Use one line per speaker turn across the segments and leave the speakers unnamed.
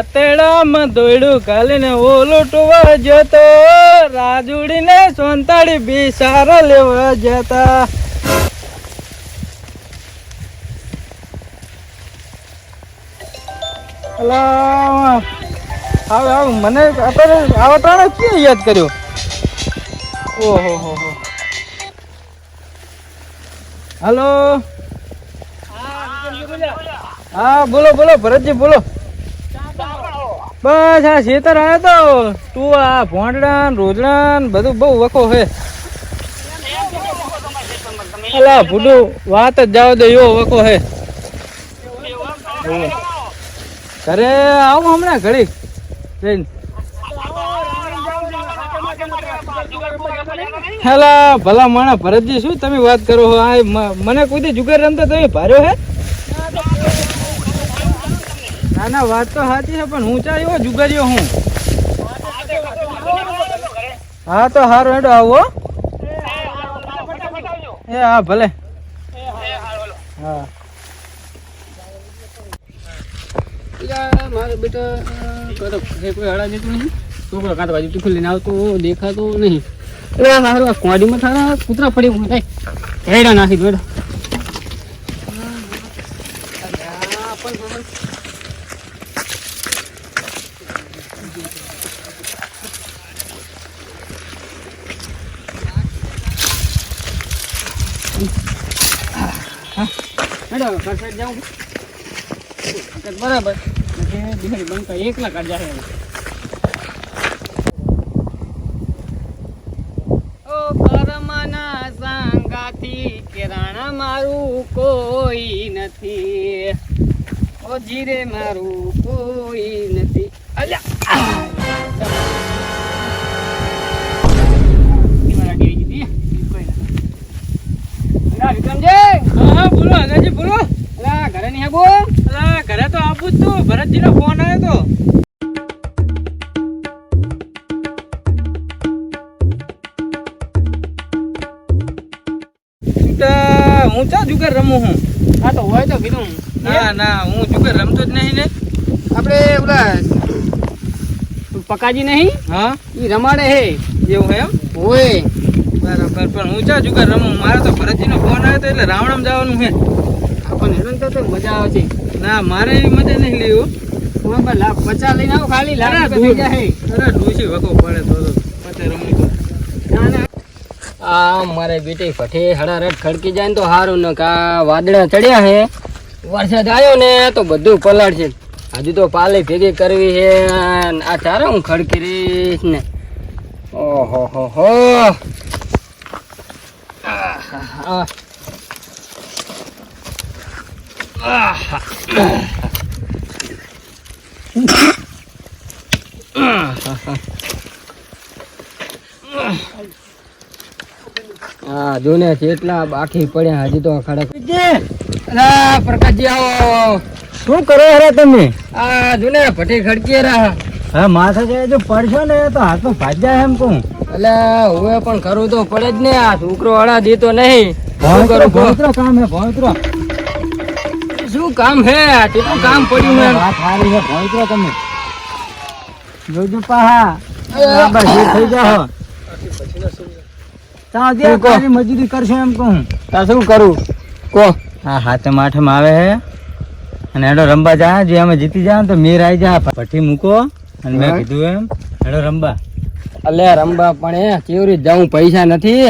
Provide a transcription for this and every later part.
અતેડામાં દોડ્યું કાલીને ઓલુટવા જતો. રાજુડીને સોંતાડી બિસારા લેવા જતા. હવે મને અત્યારે આવા ટાણે ક્યાં યાદ કર્યો? ઓહો હો હો. હલો? હા બોલો બોલો ભરતજી બોલો. બસ આ ખેતર આવ્યો તો. તું આ ભોંડડા રોજડા બધું બહુ વખો હે અલા, ભૂડું, વાત જ જાવ દે એવો વખો હે ઘરે આવું હમણાં ઘડીક જઈને. હેલા ભલા માણા ભરતજી, શું તમે વાત કરો છો? આ મને કોઈ જુગાર રમતા તમે ભાર્યો હે ના ના વાત તો સાચી છે પણ હું ચા એવો જુગારીઓ હું? હા તો હારું હેડો આવો. એ હા ભલે. હા.
મારો બેટો કરો કોઈ હળા જતું નહીં? છોકરો કાં તો બાજુ ટીફિન લઈને આવતો દેખાતો નહીં. એટલે આ મારું કોડીમાં થારા કૂતરા પડી હું હેડા નાખી બેડો ઓ જીરે મારું કોઈ નથી. અલ્યા! વિક્રમજી!
બોલો આગાજી બોલો.
અલા ઘરે નહીં આવો?
અલા ઘરે તો આવું જ તું. ફોન આવ્યો તો. હું ચા જુગાર રમું હું?
હા તો હોય તો કીધું.
ના ના હું જુગાર રમતો જ નહીં ને.
આપણે ઓલા પકાજી નહીં?
હા?
એ રમાડે હે.
એવું એમ?
ઓય
બરાબર પણ હું ચા જુગાર રમું? મારે તો ભરતજી નો ફોન આવ્યો એટલે રાવણમ જવાનું છે.
આપણને હેરાન તો મજા આવે છે.
ના મારે એવી મજા નહીં લેવું
હું. પણ લાખ પચાસ લઈને આવો ખાલી રૂપિયા થઈ. જાય
અરે ડૂસી વખો પડે તો પતે રમું તો
ના ના. આ મારે બેટી ભઠે હડારટ ખડકી જાય ને તો સારું ને કા વાદળા ચડ્યા હે વરસાદ આવ્યો ને તો બધું પલાળ છે હજુ તો પાલે ભેગી કરવી છે. આ ચારે હું ખડકી રહીશ ને. ઓહો હો હો. હા જો ને કેટલા બાકી પડ્યા હજી તો ખડક પ્રકાશજી આવો.
શું કરો અરે તમે?
આ જો ને ભઠી ખડકી રહ્યા
હા માથા જાય જો પડશો ને તો હાથમાં ભાજ્યા એમ કહું.
એટલે હવે પણ કરવું તો પડે જ ને આ છોકરો અડા દેતો નહીં. શું કરું કહો?
કામ હે ભણતરો.
શું કામ હે? કેટલું કામ પડ્યું હે
વાત સારી હે ભણતરો તમે. જોજો પાહા. બરાબર જે થઈ જાઓ. તાવ દે
શું
મજૂરી કરશે એમ કહું.
તા શું કરું? કો
હા હાથે માઠમ આવે હે. અને એડો રંબા જા જે અમે જીતી જા તો મેર આવી જા. પઠી મૂકો. અને મેં કીધું એમ એડો રંબા.
અલે રંબા પણ એ કેવી રીતે જાઉં? પૈસા નથી.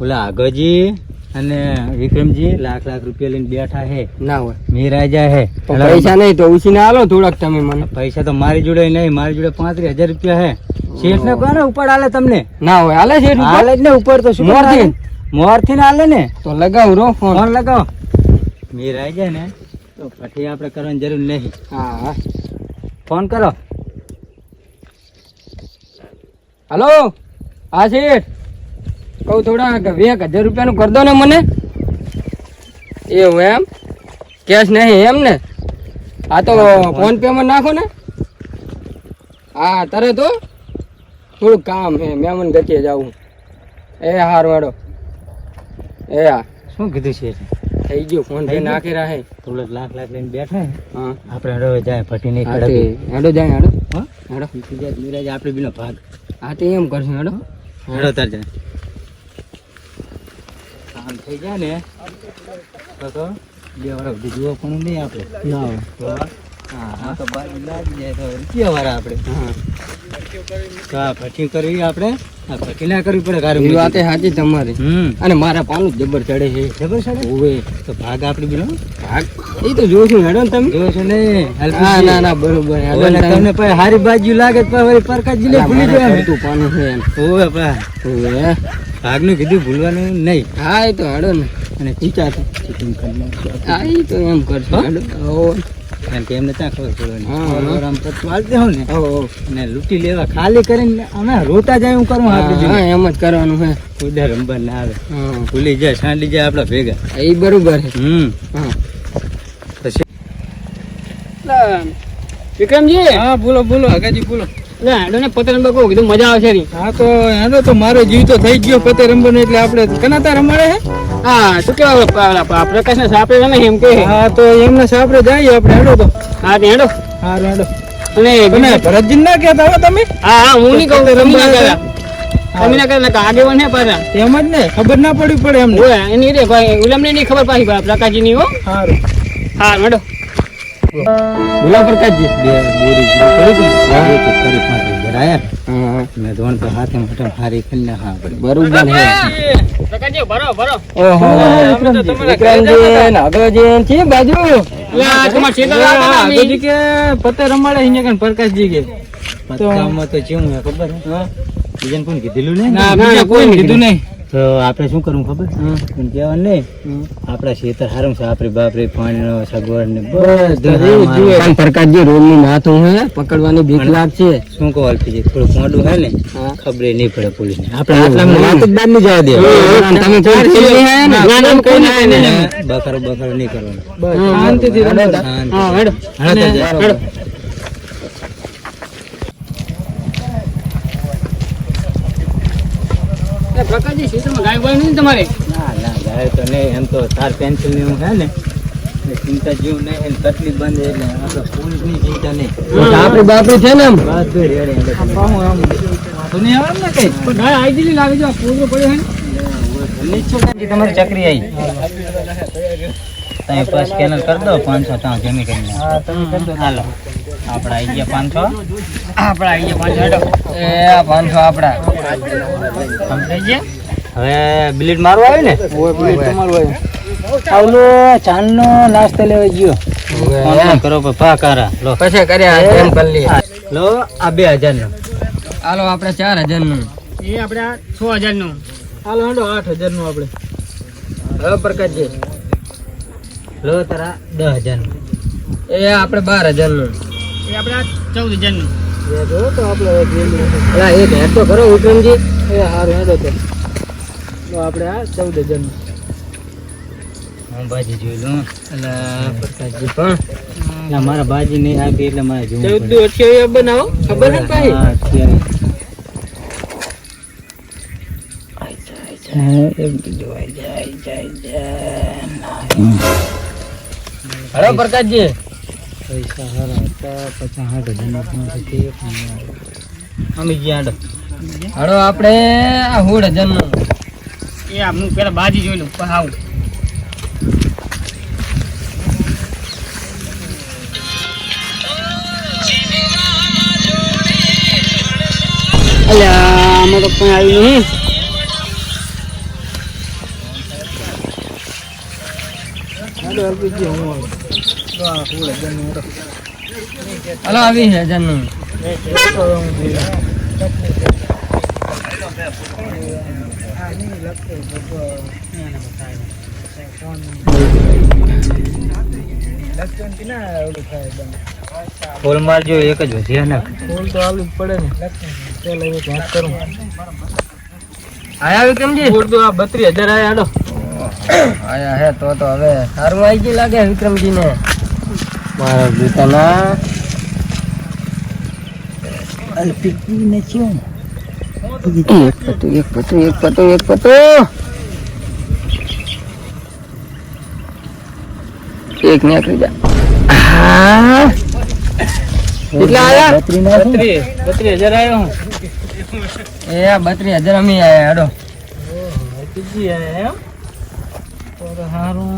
ઓલા આગળજી અને વિક્રમજી લાખ લાખ રૂપિયા લઈને બેઠા હે.
ના હોય.
મેરાજા હે.
પૈસા નહીં તો ઉછીને આલો થોડાક તમે મને.
પૈસા તો મારી જોડે નહીં મારી જોડે પાંત્રીસ હજાર રૂપિયા હે. શેઠ ને કોને ઉપર આલે તમને?
ના હોય. છે એટલું
હાલે જ ને ઉપર તો શું
મોરથી?
મોરથી ને હાલે ને.
તો લગાવું રો ફોન.
લગાવો. મેર જાય ને તો પછી આપણે કરવાની જરૂર નહીં.
હા હા.
ફોન કરો.
હલો? હા શેઠ? કહું થોડા એક હજાર રૂપિયાનું કર દો ને મને. એવું એમ? કેશ નહીં એમ ને? હા તો ફોન પે માં નાખો ને. હા તરત હો થોડું કામ હે મહેમાન ગતિએ જાવું. એ હાર વાળો એ હા.
શું કીધું છે?
થઈ ગયું. ફોન પે નાખી રાખે
તો
લાખ લાખ લઈને બેઠા
હા.
આપણે હડો જાય ફટી નહીં
કડક હડો જાય હડો.
હા?
હેડો.
મિરાજ આપણે બીનો ભાગ.
હા તે એમ કરશું હડો.
હડો તાર જાય. કામ થઈ જાય ને તો બે વાર બીજું પણ નહીં આપણે
ના
હા હા તો બાજુ લાગી જાય તો રૂપિયા વાળા આપણે?
હા
તો આ ફટી કરવી આપણે? આ ના કરવી પડે
વાત સાચી તમારી. અને મારા પાનું જબર ચડે છે?
તો ભાગ આપણે બીનો
ભાગ? એ તો જોશું હેડો ને તમે.
છે ને.
હા ના ના બરોબર
તમને પછી હારી બાજુ લાગે તો પરકાજી લે ભૂલી જાય
પાનું છે એમ.
ઓવે પા. ભાગનું કીધું ભૂલવાનું નહીં.
હા એ તો હાડો ને.
અને ચીચા તો ચીટિંગ
હા એ તો એમ કરશો? હેડો.
કારણ કે એમને ત્યાં ખબર પડવાની
હા, હા.
ઓલો આમ પત્તું હાલતે ને અને લૂંટી લેવા ખાલી કરીને અમે રોતા જાય હું કરું
હા એમ જ કરવાનું હે.
ઉધર રંબા ના આવે. ભૂલી જાય સાંડી જાય આપડા ભેગા.
એ બરોબર
હમ. પછી?
વિક્રમજી.
હા બોલો બોલો હગાજી બોલો.
પતંગ કીધું મજા આવશે રી
હા તો હેડો તો મારો જીવ તો થઈ ગયો પતે રંબન એટલે આપણે કનાતા રમાડે હે
હા શું કેવા પ્રકાશના સાપરે સાપે ને એમ કે
હા તો એમને સાપરે જઈએ આપણે હેડો તો.
હા તે હેડો.
હા હેડો.
અને
તમે ભરતજી ના કહેતા હો તમે?
હા હા હું નહીં કહું
રમવા
કરા તમે ના કરા આગેવાન હે પાછા.
એમ જ ને ખબર ના પડવી પડે એમને.
એની રે ભાઈ ઉલમની નહીં ખબર પાછી ભાઈ પ્રકાશજી ની હો.
સારું
હા હેડો. બોલા પ્રકાશજી
બે બોરી જેવું કર્યું હતું ને, એક એક કરી પાંત્રીસ હજાર આયા.
હા
મેં ધોણ તો હાથે મોટે હારી કરીને હા
બરોબર હે પ્રકાશજી ભરો ભરો.
ઓહો,
વિક્રમજી. ને છે બાજુ. તમાર ક્ષેત્ર
આગળજી કે પતે રમાડે અહીંયા કણ પ્રકાશજી કે. પત્તામાં તો ચેવું ખબર હે? બીજાને કોણ કીધેલું નહીં?
ના, બીજા કોઈને કીધું
નહીં. તો આપણે શું કરવું ખબર? કહેવાનું નહીં. આપણા ખેતર હારું છે આપણી બાપરી પાણીનો સગવડ ને બધું
પણ પ્રકાશજી રોડનું નાથું હે પકડવાની બીક લાગશે.
શું કહો અલ્પીજી થોડું મોડું હે ને. ખબર નહીં પડે પોલીસ ને
આપણે આટલામાં
વાત જ બહાર નહીં જવા દે.
તમે.
બકરો બકરો નહીં કરવાનો.
શાંતિથી. હા હેડો.
હેડો. જા.
ગાય બાય નહીં તમારે?
ના ના ગાય તો નહીં એમ તો તાર પેન્સિલ ને એવું હે ને. ચિંતા જેવું નહીં એને તકલીફ બંધ એટલે આપણે પોલીસની ચિંતા નહીં.
આપણી બાપરી છે ને એમ?
બધું રેડી એટલે નહીં આવે ને કઈ?
પણ ગાય આવી ગયેલી લાગે છે પૂરો પડ્યો હે
તમારી ચકરી આવી તમે પર સ્કેનર કરી દો પાંચસો ત્યાં જમી કરીને. હા તમે કરી દો. હાલો. આપણે આવી ગયા પાંચસો.
આપણા આવી ગયા પાંચસો એ આ પાંચસો આપણા
હવે બિલેટ મારવા આવ્યું ને?
તમારું
આવલો ચાંદનો નાસ્તો લેવા ગયો. ફોન કરો પપ્પા કારા. લો.
પછી કર્યા એમ કરી
લો આ બે હજાર નો
હાલો આપણે ચાર હજારનું એ આપણે છ હજારનું
હાલો હાલો આઠ હજારનું આપણે.
હવે પ્રકાશજી
લો તારા દસ હજારનું
એ આપણે બાર હજારનું એ આપણે ચૌદ હજારનું
જો તો આપણે
અલા એક હેડ તો કરો વિક્રમજી.
એ હારું હેડો તો. આપણે આ ચૌદ હજારનું જોઈ લઉં
અલા પ્રકાશજી પણ
મારા બાજી નહીં આપી એટલે મારે જોવું
ચૌદ અઠ્યાવીસ બનાવો? ખબર છે ભાઈ?
જાય
હલો પ્રકાશજી
પૈસા હારા હતા પચાસ પણ ના અમે ગયા
હાડો આપણે આ હોડ હજારનું એ આ હું પેલા બાજી જોઈ લઉં પણ આવું અલ્યા આમાં તો કોઈ આવ્યું નહીં.
હાલો, અલ્પેશજી, હું
હલો આવી
છે. ફૂલ મારજો એક જ વધ્યા ને. ફૂલ તો આલુ પડે ને. ચાલ હવે વાત કરું.
આયા વિક્રમજી
ફૂલ તો આ બત્રીસ હજાર આયા
આયા હે તો તો હવે સારું આવી ગયું લાગે વિક્રમજી ને મારા દૂતાના
અલ્પીને શું
એક પતું એક પતું એક પતું એક પતું એક નીકળી જા હા. કેટલા આયા
બત્રીસ બત્રીસ હજાર આવ્યો હું
એ આ બત્રીસ હજાર અમે આયા હેડો
બીજી આયા એમ તો તો હારું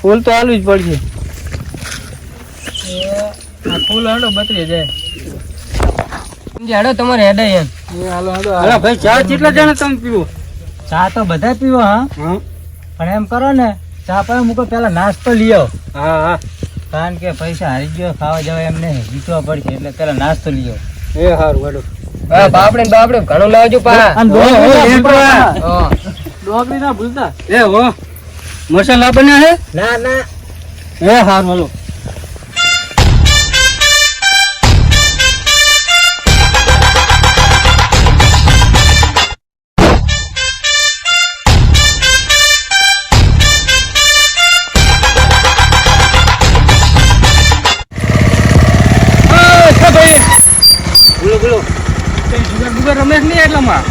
ફૂલ તો આલુ જ પડશે. ફૂલ હાલો બત્રીસ હજાર.
હેડો તમારે હેડે એમ
હાલો હાલો હાલો. ભાઈ ચા કેટલા જણા તમે પીવો?
ચા તો બધા પીવો હા.
હા.
પણ એમ કરો ને ચા પાય મૂકો પેલા નાસ્તો લઈ આવો.
હા હા.
કારણ કે પૈસા હારી ગયો ખાવા જવા એમ નહીં જીતવા પડશે એટલે પેલા નાસ્તો લઈ આવો.
એ સારું હેડો.
હા બાપડે બાપડે ઘણું લાવજો પા
ના ભૂલતા.
ના ભૂલતા. એ હો. મસાલા બન્યા હે?
ના ના.
એ હાર હાલો. બોલો બોલો. જુગાર બુગાર રમેશ નહીં એટલામાં?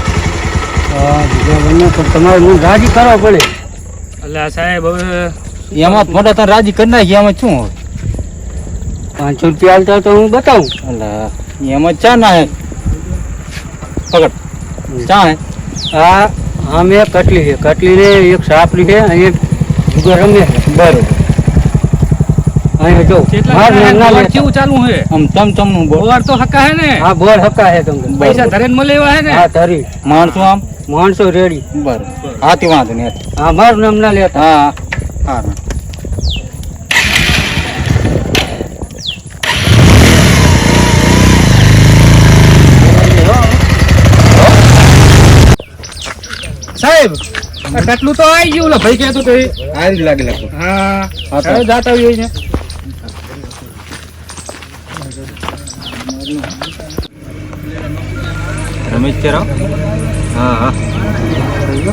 તમારે મને રાજી કરવા પડે. એટલે સાહેબ હવે
એમાં મોટા તાર રાજી કરી નાખી એમાં શું હોય?
પાંચસો રૂપિયા હાલતા તો હું બતાવું.
અલા, એમાં ચા ના હે? પકડ. ચા હે?
આ આમ એક કટલી છે. કટલી ને એક સાપલી છે અને એક જુગાર રમે છે.
બરોબર.
અહીંયા જો માર નામ ના લેતા.
કેવું ચાલુ હે
આમ તમ તમનું બોલ.
બોર તો હકા હે ને?
હા બોલ હકા છે તમને.
પૈસા ધરે મળે એવા હે ને?
હા ધરી.
માણસો આમ?
માણસો રેડી.
બરોબર. હાથી વાંધો નહીં.
હા મારું નામ ના લેતા.
હા હા હા.
સાહેબ કેટલું તો આવી ગયું ઓલા ભાઈ કહેતો તો
આવી લાગે લાગતું
હા
હા
જાત આવી હોય છે
રમેશ ચેરો હા હા
હું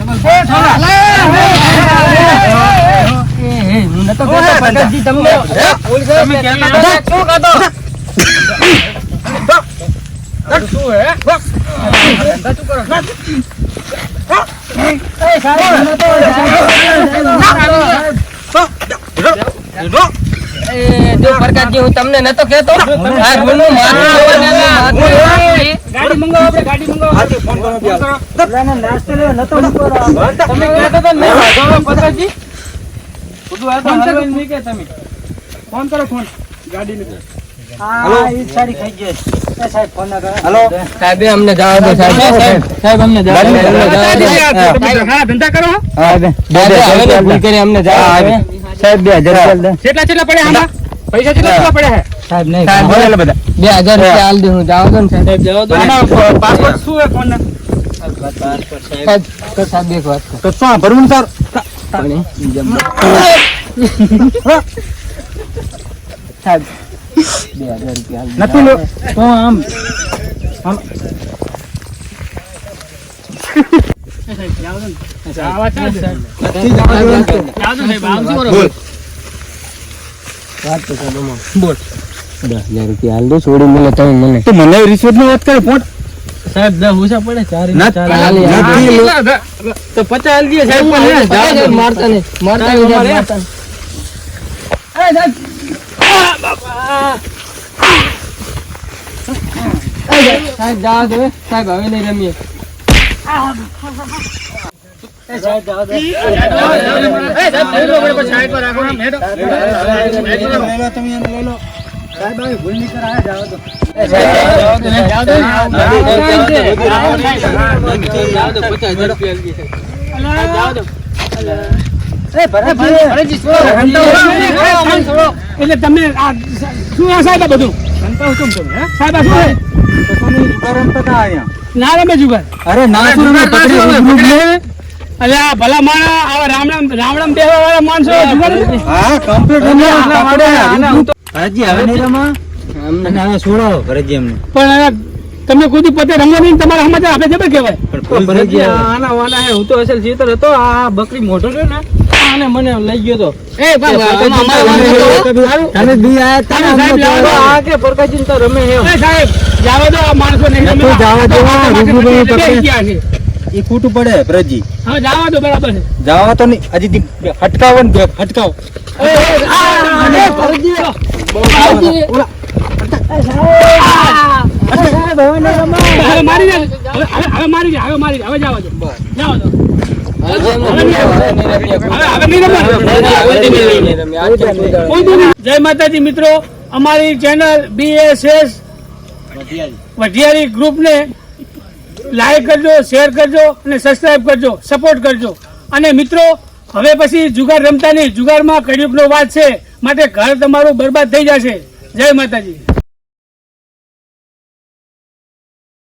નતો કહેતો ભગતજી તમને
તમે કહેતા હતા?
શું કહેતો એ જો પ્રકાશજી હું તમને નતો કેતો આ.
ગાડી મંગાવો આપણે ગાડી મંગાવો.
નાસ્તો લેવા નતો.
તમે કહેતા હતા? ને વાંધો પત્રજી બધું આ તો હલવાઈને મૂકે તમે.
ફોન કરો ફોન. ગાડી
હા, સાડી ખાઈ ગઈ. સાહેબ ફોન ના કરે.
હલો.
સાહેબ અમને જવા દો સાહેબ.
સાહેબ. અમને જવા દો.
અમને જવા દો.
હા. ધંધા કરો. હા,
બે. બે
સાહેબ,
હજાર
હવે ભૂલ કરી અમને જવા
હા, સાહેબ બે હજાર
કેટલા કેટલા પડ્યા આમાં? પૈસા કેટલા કેટલા હે?
સાહેબ નહીં.
સાહેબ,
બધા.
બે હજાર રૂપિયા હાલ દે હું જવા દો ને સાહેબ.
જવા દો
પાસપોર્ટ શું હે ફોન
સાહેબ તો સાહેબ. એક વાત
તો શું ભરવું સર
પાણી.
નથી લો તો આમ
આવજો.
બોલ.
આમાં. દસ હજાર રૂપિયા હાલ દો, છોડી મને તમે મને
તો મને રિશ્વતની વાત કરે પોટ
સાહેબ દસ ઓછા પડે ચાર? તો પચાસ દે સાહેબ.
મારતા નહીં મારતા સાહેબ, જવા દો. સાહેબ હવે નહીં રમીએ.
સાહેબ, જોઈ લો,
સાહેબ હવે ભૂલ નહીં કરે આ જાવ તો.
જાઓ તો ને, જાઓ તો. ને.
જવા દો, પચાસ હજાર રૂપિયા હાલ. દઈએ. જવા દો.
એ ભરતજી
ભરતજી, છોડો, છોડો.
એટલે તમે શું સાહેબ બધું? સાહેબ ના રમે જુગાર.
અરે ના રમે,
ભલા માણા આવા વાળા માણસો
હા કમ્પ્લીટ રમે આટલા પડે
આના હું તો-
ભરતજી હવે નહીં રમા અને હવે છોડો ભરતજી એમને
પણ તમે કોઈ પતે રમો નહીં તમારા સમાચાર આપણે જબર કહેવાય.
આ આના વાના હે હું તો અસલ ચેતર હતો આ બકરી મોટો છે ને આને મને લઈ ગયો તો.
એ બાબા, નતો.
તને બી આયા તા
સાહેબ, લાવો.
આ કે પ્રકાશજી તો રમે હે
સાહેબ જાવા દો આ માણસો નહીં
નતું જાવા દો, રૂબરૂ બની
ગયા છે.
એ ખોટું પડે પ્રજી
હવે જાવા દો બરાબર છે.
જવા તો નહીં હજી હટકાવો ને હટકાવો.
જય માતાજી મિત્રો. અમારી ચેનલ બીએસએસ વઢિયારી ગ્રુપને લાઈક કરજો, શેર કરજો અને સબસ્ક્રાઇબ કરજો સપોર્ટ કરજો. અને મિત્રો, હવે પછી જુગાર રમતા નહીં જુગારમાં કડિયુગનો વાત છે. માટે ઘર તમારું બરબાદ થઈ જશે. જય માતાજી.